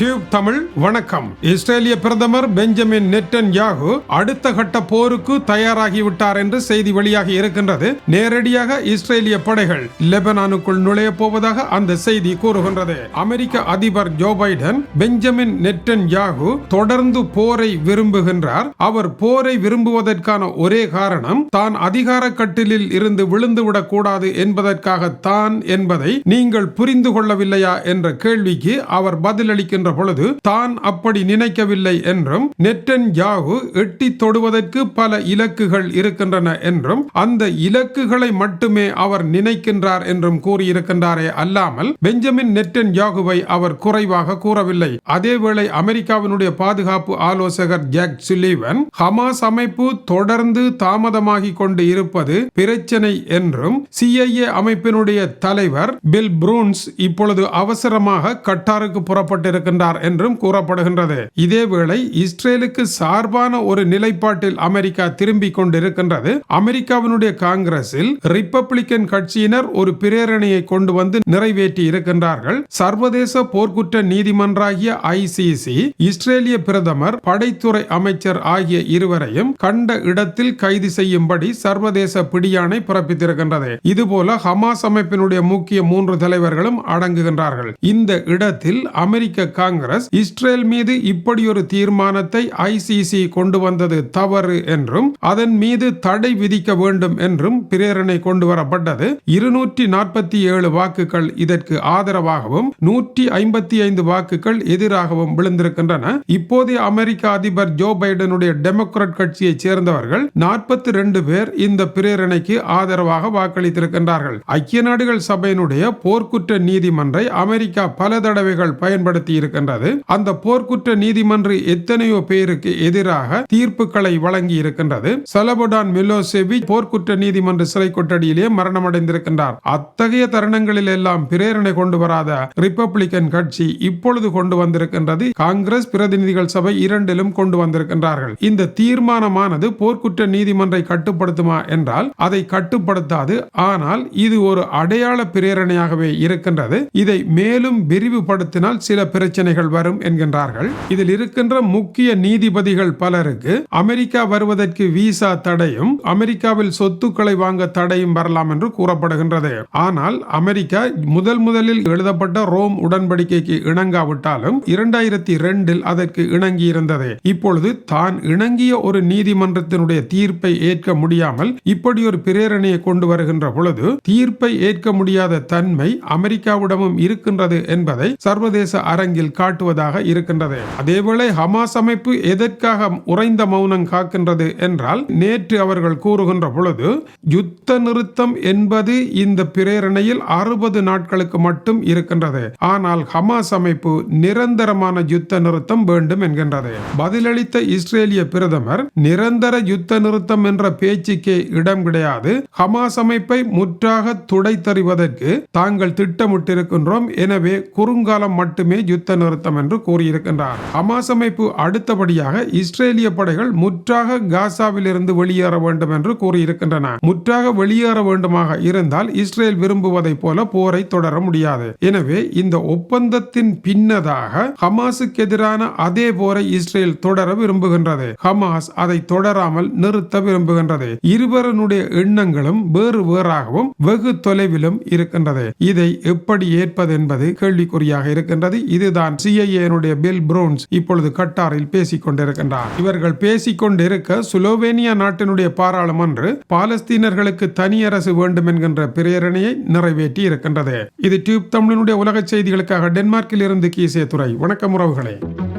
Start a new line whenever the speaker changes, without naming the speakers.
Tube Tamil வணக்கம். இஸ்ரேலிய பிரதமர் பெஞ்சமின் நெட்டன் யாகு அடுத்த கட்ட போருக்கு தயாராகிவிட்டார் என்று செய்தி வெளியாகி இருக்கின்றது. நேரடியாக இஸ்ரேலிய படைகள் லெபனானுக்குள் நுழைய போவதாக அந்த செய்தி கூறுகின்றது. அமெரிக்க அதிபர் Joe Biden Benjamin Netanyahu தொடர்ந்து போரை விரும்புகின்றார். அவர் போரை விரும்புவதற்கான ஒரே காரணம் தான் அதிகார கட்டிலில் இருந்து விழுந்துவிடக் கூடாது என்பதற்காகத்தான் என்பதை நீங்கள் புரிந்து கொள்ளவில்லையா என்ற கேள்விக்கு அவர் பதிலளிக்கின்ற பொழுது தான் அப்படி நினைக்கவில்லை என்றும் நெட்டன் யாகு எட்டி தொடுவதற்கு பல இலக்குகள் இருக்கின்றன என்றும் அந்த இலக்குகளை மட்டுமே அவர் நினைக்கின்றார் என்றும் கூறியிருக்கின்றாரே அல்லாமல் பெஞ்சமின் நெட்டன் யாகுவை அவர் குறைவாக கூறவில்லை. அதேவேளை அமெரிக்காவினுடைய பாதுகாப்பு ஆலோசகர் ஜாக் சுலீவன் ஹமாஸ் அமைப்பு தொடர்ந்து தாமதமாகி கொண்டு இருப்பது பிரச்சனை என்றும் சிஐஏ அமைப்பினுடைய தலைவர் பில் புரூன்ஸ் இப்பொழுது அவசரமாக கட்டாருக்கு புறப்பட்டிருக்கின்றார் கொண்டார் என்றும் கூறப்படுகின்றது. இதேவேளை இஸ்ரேலுக்கு சார்பான ஒரு நிலைப்பாட்டில் அமெரிக்கா திரும்பிக் கொண்டிருக்கின்றது. அமெரிக்காவினுடைய காங்கிரஸில் ரிப்பப்ளிக்கன் கட்சியினர் ஒரு பிரேரணையை கொண்டு வந்து நிறைவேற்றி இருக்கின்றார்கள். சர்வதேச போர்க்குற்ற நீதிமன்றாகிய ஐசிசி இஸ்ரேலிய பிரதமர் படைத்துறை அமைச்சர் ஆகிய இருவரையும் கண்ட இடத்தில் கைது செய்யும்படி சர்வதேச பிடியாணை பிறப்பித்திருக்கின்றது. இதுபோல ஹமாஸ் அமைப்பினுடைய முக்கிய மூன்று தலைவர்களும் அடங்குகின்றார்கள். இந்த இடத்தில் அமெரிக்க காங்கிரஸ் இஸ்ரேல் மீது இப்படி ஒரு தீர்மானத்தை ஐசிசி கொண்டு வந்தது தவறு என்றும் அதன் மீது தடை விதிக்க வேண்டும் என்றும் பிரேரணை கொண்டு வரப்பட்டது. இருநூற்றி நாற்பத்தி ஏழு வாக்குகள் இதற்கு ஆதரவாகவும் நூற்றி ஐம்பத்தி ஐந்து வாக்குகள் எதிராகவும் விழுந்திருக்கின்றன. இப்போதைய அமெரிக்க அதிபர் ஜோ பைடனுடைய டெமோக்ராட் கட்சியைச் சேர்ந்தவர்கள் நாற்பத்தி ரெண்டு பேர் இந்த பிரேரணைக்கு ஆதரவாக வாக்களித்திருக்கின்றார்கள். ஐக்கிய நாடுகள் சபையினுடைய போர்க்குற்ற நீதிமன்றை அமெரிக்கா பல தடவைகள் பயன்படுத்தி இருக்கின்றது. அந்த போர்க்குற்ற நீதிமன்ற எத்தனையோ பேருக்கு எதிராக தீர்ப்புகளை வழங்கி இருக்கின்றது. சலபோடான் மிலோசெவி போர்க்குற்ற நீதிமன்ற சிறை கொட்டடியிலே மரணமடைந்திருக்கின்றார். அத்தகைய தருணங்களில் எல்லாம் பிரேரணை கொண்டு வராத ரிப்பப்ளிகன் கட்சி இப்பொழுது கொண்டு வந்திருக்கின்றது. காங்கிரஸ் பிரதிநிதிகள் சபை இரண்டிலும் கொண்டு வந்திருக்கின்றார்கள். இந்த தீர்மானமானது போர்க்குற்ற நீதிமன்றை கட்டுப்படுத்துமா என்றால் அதை கட்டுப்படுத்தாது. ஆனால் இது ஒரு அடையாள பிரேரணையாகவே இருக்கின்றது. இதை மேலும் விரிவுபடுத்தினால் சில பிரச்சனை பிரச்சனைகள் வரும் என்கின்றார்கள். இதில் இருக்கின்ற முக்கிய நீதிபதிகள் பலருக்கு அமெரிக்கா வருவதற்கு விசா தடையும் அமெரிக்காவில் சொத்துக்களை வாங்க தடையும் வரலாம் என்று கூறப்படுகின்றது. ஆனால் அமெரிக்கா முதல் முதலில் எழுதப்பட்ட ரோம் உடன்படிக்கைக்கு இணங்காவிட்டாலும் இரண்டாயிரத்தி ரெண்டில் அதற்கு இணங்கி இருந்தது இப்பொழுது தான் இணங்கிய ஒரு நீதிமன்றத்தினுடைய தீர்ப்பை ஏற்க முடியாமல் இப்படி ஒரு பிரேரணையை கொண்டு வருகின்ற பொழுது தீர்ப்பை ஏற்க முடியாத தன்மை அமெரிக்காவிடமும் இருக்கின்றது என்பதை சர்வதேச அரங்கில் காட்டுவதாக இருக்கின்றது. அதேவேளை ஹமாஸ் அமைப்பு எதற்காக உறைந்த மௌனம் காக்கின்றது என்றால் நேற்று அவர்கள் கூறுகின்ற பொழுது யுத்த நிறுத்தம் என்பது இந்த பிரேரணையில் அறுபது நாட்களுக்கு மட்டும் இருக்கின்றது. ஆனால் ஹமாஸ் அமைப்பு நிரந்தரமான யுத்த நிறுத்தம் வேண்டும் என்கின்றது. பதிலளித்த இஸ்ரேலிய பிரதமர் நிரந்தர யுத்த நிறுத்தம் என்ற பேச்சுக்கே இடம் கிடையாது. ஹமாஸ் அமைப்பை முற்றாக துடைத்தறிவதற்கு தாங்கள் திட்டமிட்டிருக்கின்றோம். எனவே குறுங்காலம் மட்டுமே யுத்த நிறுத்தம் என்று கூறியிருக்கின்றார். ஹமாஸ் அமைப்பு அடுத்தபடியாக இஸ்ரேலிய படைகள் முற்றாக காசாவில் இருந்து வெளியேற வேண்டும் என்று கூறியிருக்கின்றன. முற்றாக வெளியேற வேண்டுமாக இருந்தால் இஸ்ரேல் விரும்புவதைப் போல போரை தொடர முடியாது. எனவே இந்த ஒப்பந்தத்தின் பின்னதாக ஹமாஸுக்கு எதிரான அதே போரை இஸ்ரேல் தொடர விரும்புகின்றது. ஹமாஸ் அதை தொடராமல் நிறுத்த விரும்புகின்றது. இருவருடைய எண்ணங்களும் வேறு வேறாகவும் வெகு தொலைவிலும் இருக்கின்றது. இதை எப்படி ஏற்பது என்பது கேள்விக்குறியாக இருக்கின்றது. இதுதான் சிஐஏனுடைய பில் ப்ரூன்ஸ் இப்பொழுது கட்டாரில் பேசிக் கொண்டிருக்கின்றார் இவர்கள் பேசிக் கொண்டிருக்க சுலோவேனியா நாட்டினுடைய பாராளுமன்று பாலஸ்தீனர்களுக்கு தனி அரசு வேண்டும் என்கின்ற பிரேரணையை நிறைவேற்றி இருக்கின்றது. இது டியூப் தமிழனுடைய உலக செய்திகளுக்காக டென்மார்க்கில் இருந்து கீசே துறை வணக்கம் உறவுகளே.